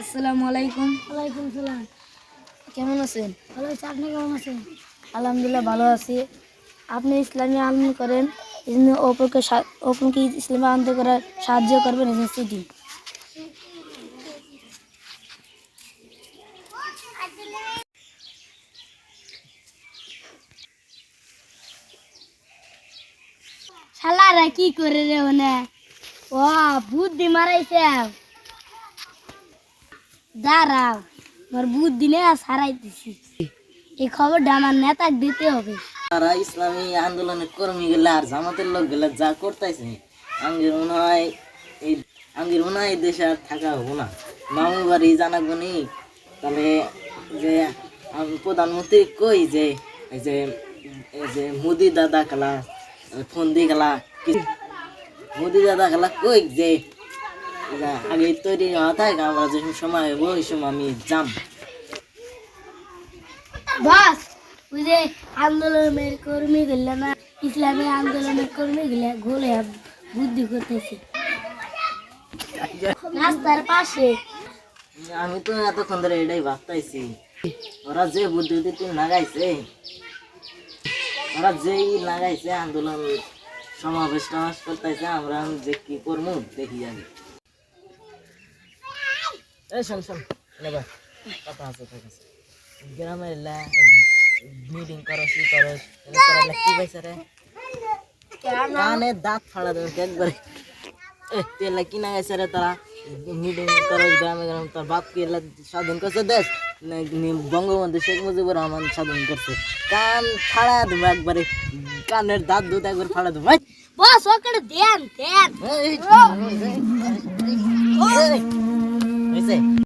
আসসালামু আলাইকুম। ওয়ালাইকুম সালাম। কেমন আছেন? ভালো আছি আপনি কেমন আছেন? আলহামদুলিল্লাহ ভালো আছি। আপনি ইসলামী আন্দোলন করেন অপরকে অপরকে ইসলামী আন্দোলন করার সাহায্য করবেন এই জন্য সিটি শালারা কি করে রে ওনে? ও বুদ্ধি মারাইছে। দাঁড়াও মোর বুদ্ধি নে সারাইতেছি। এই খবরটা আমার নেতাকে দিতে হবে। তারা ইসলামী আন্দোলনের কর্মী গেলে আর জামাতের লোক গেলে যা করতেছে, আঙ্গির মনে হয় এই দেশে আর থাকা হব না। মামু বাড়ি জানাব নি। তাহলে যে আমি প্রধানমন্ত্রী কই যে, এই যে এই যে মোদি দাদা খেলা, ফোন দিয়ে খেলা মোদি দাদা খেলা কই যে আগে তৈরি হওয়া থাকে আমরা যে সময় হইব ওই সময় আমি যাম। বাস ওই যে আন্দোলনের কর্মী গেলে না ইসলামী আন্দোলনের কর্মী গেলে গোলে বুদ্ধি করতেছে। রাস্তার পাশে। আমি তো এতক্ষণ ধরে এটাই ভাবতাইছি। ওরা যে বুদ্ধি তুমি লাগাইছে ওরা যেই লাগাইছে আন্দোলন সমাবেশ টমাবেশ করতেছে আমরা যে কি করব দেখি যাবে এই শোন শোন নেবা কথা আছে তোর কাছে গ্রামের মিটিং করস ই করস এটা করালে কি পাইছে রে কানে দাঁত ফাড়া দেবে একবারে এ তেলা কি না গেছে রে তারা মিটিং করস গ্রামে গ্রামে তোর বাপ কি স্বাধীন করছে দেশ বঙ্গবন্ধু শেখ মুজিবুর রহমান স্বাধীন করছে কান ফাড়া দেবো একবারে কানের দাঁত দুধ একবার ফাড়া দেবো বস ওকে দেন দেন José.